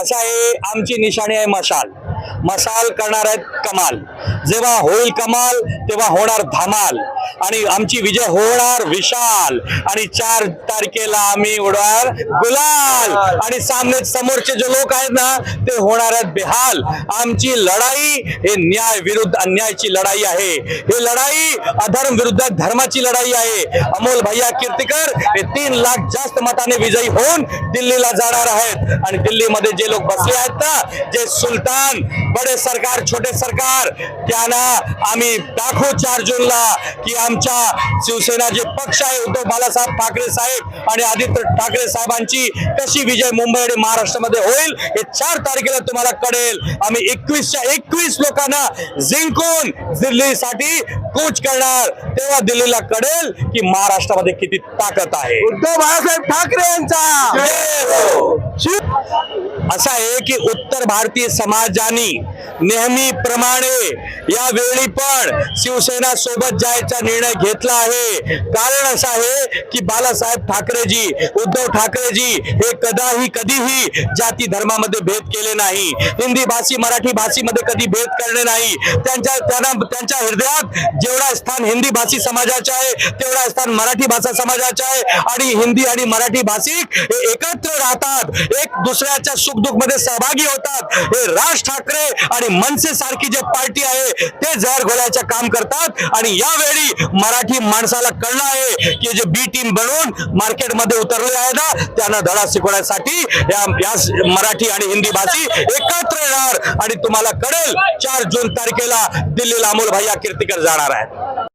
असा आहे आमची निशाणी आहे मशाल. मशाल करणार आहेत कमाल. जेव्हा होईल कमाल तेव्हा होणार धमाल. आणि आमची विजय होणार विशाल. आणि चार तारखेला आम्ही उडणार गुलाल. आणि सामने समोरचे जे लोक आहेत ना ते होणार आहेत बेहाल. आमची लढाई हे न्याय विरुद्ध अन्यायाची लढाई आहे. हे लढाई अधर्म विरुद्ध धर्माची लढाई आहे. अमोल भैया कीर्तिकर हे तीन लाख जास्त मताने विजयी होऊन दिल्लीला जाणार आहेत. आणि दिल्लीमध्ये जे लोक बसले आहेत ना जे सुलतान बडे सरकार छोटे सरकार त्यांना आम्ही दाखवू चार जूनला की आमच्या शिवसेना जे पक्ष आहे उद्धव बाळासाहेब ठाकरे साहेब आणि आदित्य ठाकरे साहेबांची कशी विजय मुंबई आणि महाराष्ट्रामध्ये होईल हे चार तारखेला तुम्हाला कळेल. आम्ही एकवीसच्या एकवीस लोकांना जिंकून दिल्लीसाठी कूच करणार. तेव्हा दिल्लीला कळेल की महाराष्ट्रामध्ये किती ताकद आहे. उद्धव बाळासाहेब ठाकरे यांचा. असा आहे की उत्तर भारतीय समाजाने नेहमीप्रमाणे या वेळी पण शिवसेना सोबत जायचा निर्णय घेतला आहे. कारण असं आहे की बालासाहेब ठाकरेजी उद्धव ठाकरेजी हे कदाही कधीही जाती धर्मामध्ये भेद केले नाही. हिंदी भाषी मराठी भाषीमध्ये कधी भेद करणे नाही. त्यांच्या त्यांना त्यांच्या हृदयात जेवढा स्थान हिंदी भाषी समाजाचे आहे तेवढा स्थान मराठी भाषा समाजाचे आहे. आणि हिंदी आणि मराठी भाषिक हे एकत्र राहतात एक दुसऱ्याच्या सुखदुःखमध्ये सहभागी होतात. हे राज ठाकरे आणि मनसे सारखी जे पार्टी आहे ते जहर घोलायचं काम करतात. आणि यावेळी मराठी माणसाला कळलं आहे की जे बी टीम बनवून मार्केटमध्ये उतरले आहे ना त्यांना धडा शिकवण्यासाठी या मराठी आणि हिंदी भाषी एकत्र येणार. आणि तुम्हाला कळेल चार जून तारखेला दिल्लीला अमोल भैया कीर्तीकर जाणार आहे